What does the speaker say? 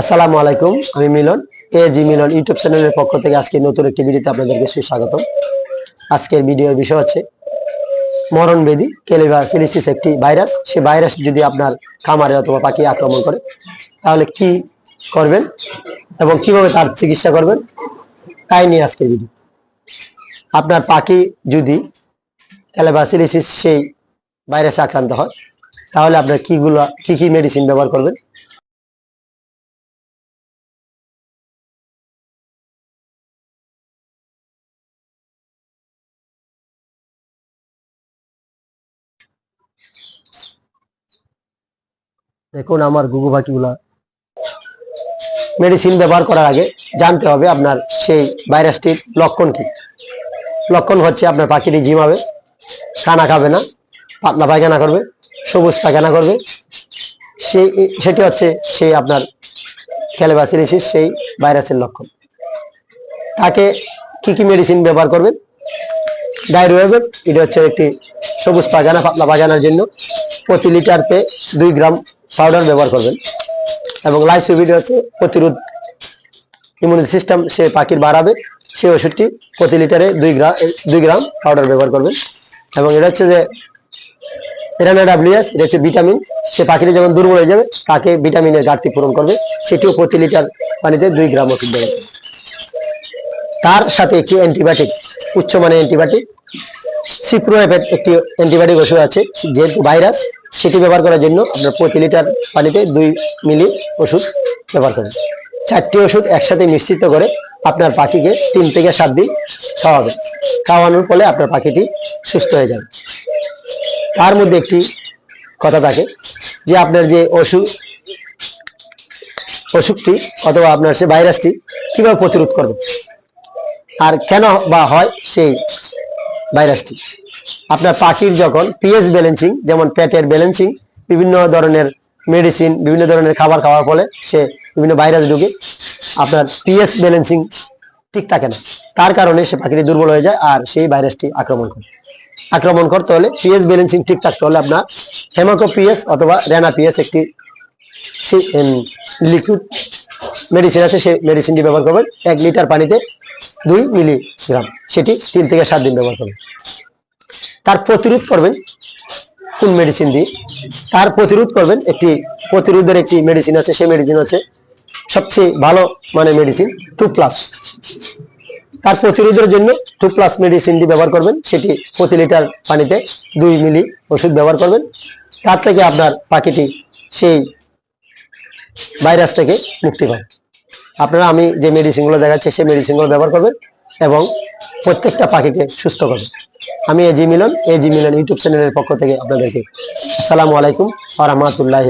আসসালামু আলাইকুম আমি মিলন এ জি মিলন ইউটিউব চ্যানেলের পক্ষ থেকে আজকে নতুন একটি ভিডিওতে আপনাদেরকে সুস্বাগতম। আজকের ভিডিওর বিষয় হচ্ছে মরণবেদী কেলিভা সিলিসিস একটি ভাইরাস। সে ভাইরাস যদি আপনার খামারে অথবা পাখি আক্রমণ করে, তাহলে কি করবেন এবং কীভাবে তার চিকিৎসা করবেন, তাই নিয়ে আজকের ভিডিও। আপনার পাখি যদি ক্যালেবাসিলিসিস সেই ভাইরাসে আক্রান্ত হয়, তাহলে আপনার কিগুলো কি কি মেডিসিন ব্যবহার করবেন? দেখুন আমার গুগু পাখিগুলা। মেডিসিন ব্যবহার করার আগে জানতে হবে আপনার সেই ভাইরাসটির লক্ষণ কি। লক্ষণ হচ্ছে আপনার পাখিটি জিমাবে খানা খাবে না, পাতলা পায়খানা করবে, সবুজ পায়খানা করবে। সেই সেটি হচ্ছে সেই আপনার ক্যালেবাসিলিসিস সেই ভাইরাসের লক্ষণ। তাকে কি কি মেডিসিন ব্যবহার করবেন? ডায়রিওয়েবেট এটা হচ্ছে একটি সবুজ পায়খানা, পাতলা পায়খানার জন্য। প্রতি লিটারতে দুই গ্রাম পাউডার ব্যবহার করবেন। এবং লাইসোভিড হচ্ছে প্রতিরোধ ইমিউনিটি সিস্টেম সে পাখির বাড়াবে সেই ওষুধটি প্রতি লিটারে দুই গ্রাম দুই গ্রাম পাউডার ব্যবহার করবেন। এবং এটা হচ্ছে যে এরানা ডাব্লিউএস এটা হচ্ছে ভিটামিন সে পাখিটি যখন দুর্বল হয়ে যাবে, তাকে ভিটামিনের ঘাটতি পূরণ করবে। সেটিও প্রতি লিটার পানিতে দুই গ্রাম ওষুধ দেবে। তার সাথে একটি অ্যান্টিবায়োটিক উচ্চমানের অ্যান্টিবায়োটিক সিপ্রোএফেট একটি অ্যান্টিবায়োটিক ওষুধ আছে, যেহেতু ভাইরাস সেটি ব্যবহার করার জন্য আপনার প্রতি লিটার পানিতে দুই মিলি ওষুধ ব্যবহার করবেন চারটি ওষুধ একসাথে মিশ্রিত করে আপনার পাখিকে তিন থেকে সাত দিন খাওয়াবেন। খাওয়ানোর ফলে আপনার পাখিটি সুস্থ হয়ে যাবে। তার মধ্যে একটি কথা থাকে যে আপনার যে অসুখ অসুখটি অথবা আপনার সে ভাইরাসটি কীভাবে প্রতিরোধ করবে? আর কেন বা হয় সেই ভাইরাসটি। আপনার পাখির যখন পিএস ব্যালেন্সিং যেমন পেটের ব্যালেন্সিং বিভিন্ন ধরনের মেডিসিন বিভিন্ন ধরনের খাবার খাওয়ার ফলে সে বিভিন্ন ভাইরাস ঢুকে আপনার পিএস ব্যালেন্সিং ঠিক থাকে না। তার কারণে সে পাখিটি দুর্বল হয়ে যায় আর সেই ভাইরাসটি আক্রমণ করে। আক্রমণ করতে হলে পিএস ব্যালেন্সিং ঠিক থাকতে হলে আপনার হেমাকো পিএস অথবা রেনা পিএস একটি লিকুইড মেডিসিন আছে সেই মেডিসিনটি ব্যবহার করবেন। এক লিটার পানিতে দুই মিলিগ্রাম। সেটি তিন থেকে সাত দিন ব্যবহার করবেন। তার প্রতিরোধ করবেন কোন মেডিসিন দিয়ে? তার প্রতিরোধ করবেন একটি প্রতিরোধের একটি মেডিসিন আছে, সেই মেডিসিন হচ্ছে সবচেয়ে ভালো মানে মেডিসিন টু প্লাস তার প্রতিরোধের জন্য টু প্লাস মেডিসিনটি ব্যবহার করবেন। সেটি প্রতি লিটার পানিতে দুই মিলি ওষুধ ব্যবহার করবেন। তার থেকে আপনার পাখিটি সেই ভাইরাস থেকে মুক্তি পাবে। আপনারা আমি যে মেডিসিনগুলো দেখাচ্ছি, সেই মেডিসিনগুলো ব্যবহার করবেন এবং প্রত্যেকটা পাখিকে সুস্থ করবেন। আমি AG Milon AG Milon YouTube চ্যানেলের পক্ষ থেকে আপনাদেরকে আসসালামু আলাইকুম আ রহমতুল্লাহ